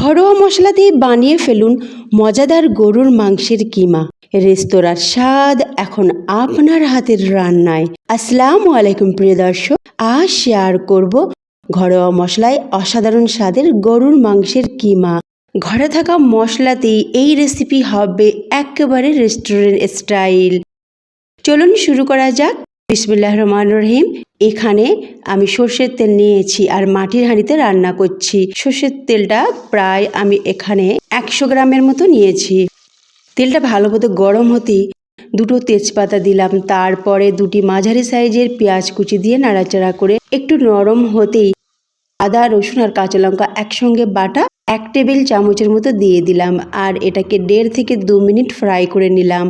ঘরোয়া মশলা দিয়ে বানিয়ে ফেলুন মজাদার গরুর মাংসের কিমা। রেস্তোরাঁর স্বাদ এখন আপনার হাতের রান্নায়। আসসালামু আলাইকুম প্রিয় দর্শক, আজ শেয়ার করব ঘরোয়া মশলায় অসাধারণ স্বাদের গরুর মাংসের কিমা। ঘরে থাকা মশলাতেই এই রেসিপি হবে একেবারে রেস্টুরেন্ট স্টাইল চলুন শুরু করা যাক। বিসমুল্লাহ রহমান রহিম। এখানে আমি সর্ষের তেল নিয়েছি আর মাটির হাঁড়িতে রান্না করছি। সর্ষের তেলটা প্রায় আমি এখানে একশো গ্রামের মতো নিয়েছি। তেলটা ভালো মতো গরম হতেই দুটো তেজপাতা দিলাম, তারপরে দুটি মাঝারি সাইজের পেঁয়াজ কুচি দিয়ে নাড়াচাড়া করে একটু নরম হতেই আদা, রসুন আর কাঁচা লঙ্কা একসঙ্গে বাটা এক টেবিল চামচের মতো দিয়ে দিলাম আর এটাকে দেড় থেকে দু মিনিট ফ্রাই করে নিলাম।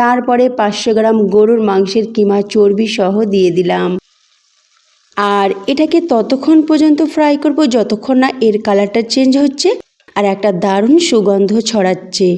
তারপরে পাঁচশো গ্রাম গরুর মাংসের কিমা চর্বি সহ দিয়ে দিলাম। আর এটাকে ততক্ষণ পর্যন্ত ফ্রাই করব, যতক্ষণ না এর কালারটা চেঞ্জ হচ্ছে আর একটা দারুণ সুগন্ধ ছড়াচ্ছে।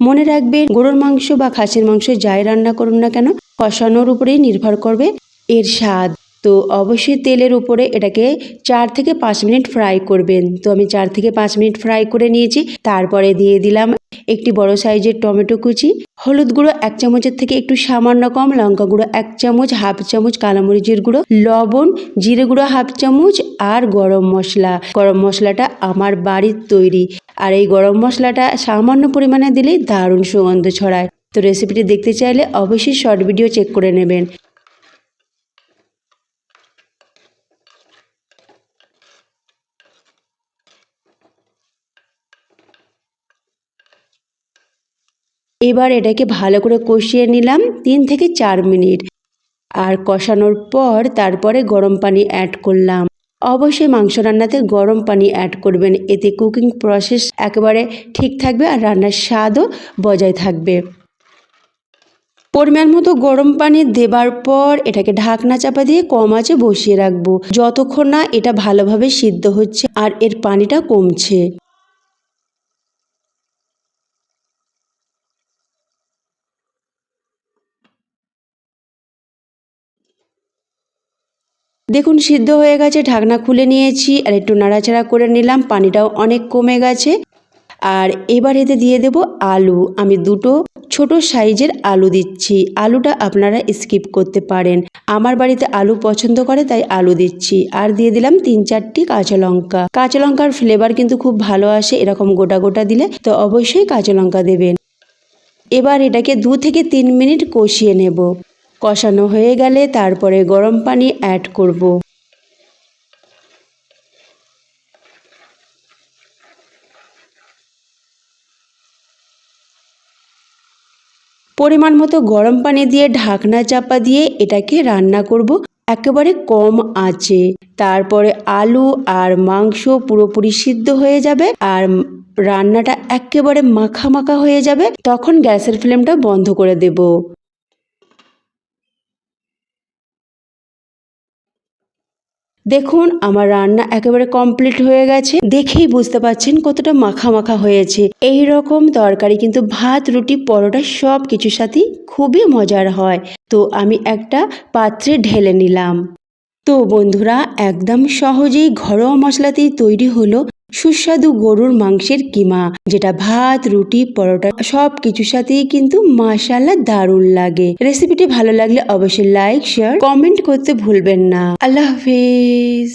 মনে রাখবেন গরুর মাংস বা খাসির মাংস যাই রান্না করুন না কেন, কষানোর উপরেই নির্ভর করবে এর স্বাদ। তো অবশ্যই তেলের উপরে এটাকে চার থেকে পাঁচ মিনিট ফ্রাই করবেন। তো আমি চার থেকে পাঁচ মিনিট ফ্রাই করে নিয়েছি। তারপরে দিয়ে দিলাম একটি বড় সাইজের টমেটো কুচি, হলুদ গুঁড়ো এক চামচের থেকে একটু সামান্য কম, লঙ্কা গুঁড়ো এক চামচ, হাফ চামচ কালামরিচের গুঁড়ো, লবণ, জিরে গুঁড়ো হাফ চামচ আর গরম মশলা। গরম মশলাটা আমার বাড়ির তৈরি। আর এই গরম মশলাটা সামান্য পরিমাণে দিলেই দারুণ সুগন্ধ ছড়ায়। তো রেসিপিটি দেখতে চাইলে অবশ্যই শর্ট ভিডিও চেক করে নেবেন। এবার এটাকে ভালো করে কষিয়ে নিলাম তিন থেকে চার মিনিট। আর কষানোর পর তারপরে গরম পানি অ্যাড করলাম। অবশ্যই মাংস রান্নাতে গরম পানি অ্যাড করবেন। এতে কুকিং প্রসেস একেবারে ঠিক থাকবে আর রান্নার স্বাদও বজায় থাকবে। পরিমাণ মতো গরম পানি দেবার পর এটাকে ঢাকনা চাপা দিয়ে কম আঁচে বসিয়ে রাখব। যতক্ষণ না এটা ভালোভাবে সিদ্ধ হচ্ছে আর এর পানিটা কমছে। দেখুন, সিদ্ধ হয়ে গেছে, ঢাকনা খুলে নিয়েছি আর একটু নাড়াচাড়া করে নিলাম, পানিটাও অনেক কমে গেছে। আর এবার এতে দিয়ে দেব আলু। আমি দুটো ছোট সাইজের আলু দিচ্ছি। আলুটা আপনারা স্কিপ করতে পারেন। আমার বাড়িতে আলু পছন্দ করে, তাই আলু দিচ্ছি। আর দিয়ে দিলাম তিন চারটি কাঁচা লঙ্কা। কাঁচা লঙ্কার ফ্লেভার কিন্তু খুব ভালো আসে, এরকম গোটা গোটা দিলে, তো অবশ্যই কাঁচা লঙ্কা দেবেন। এবার এটাকে দু থেকে তিন মিনিট কষিয়ে নেব। কষানো হয়ে গেলে তারপরে গরম পানি অ্যাড করব। পরিমাণ মতো গরম পানি দিয়ে ঢাকনা চাপা দিয়ে এটাকে রান্না করব। একেবারে কম আঁচে। তারপরে আলু আর মাংস পুরোপুরি সিদ্ধ হয়ে যাবে আর রান্নাটা একেবারে মাখা মাখা হয়ে যাবে। তখন গ্যাসের ফ্লেমটা বন্ধ করে দেব। দেখুন, আমার রান্না একেবারে কমপ্লিট হয়ে গেছে। দেখেই বুঝতে পারছেন কতটা মাখা মাখা হয়েছে। এই রকম তরকারি কিন্তু ভাত, রুটি, পরোটা সব কিছুর সাথেই খুবই মজার হয়। তো আমি একটা পাত্রে ঢেলে নিলাম। তো বন্ধুরা, একদম সহজেই ঘরোয়া মশলাতেই তৈরি হলো সুস্বাদু গরুর মাংসের কিমা, যেটা ভাত, রুটি, পরোটা সব কিছুর সাথেই কিন্তু মাশাল্লাহ দারুণ লাগে। রেসিপিটি ভালো লাগলে অবশ্যই লাইক শেয়ার কমেন্ট করতে ভুলবেন না। আল্লাহ হাফিজ।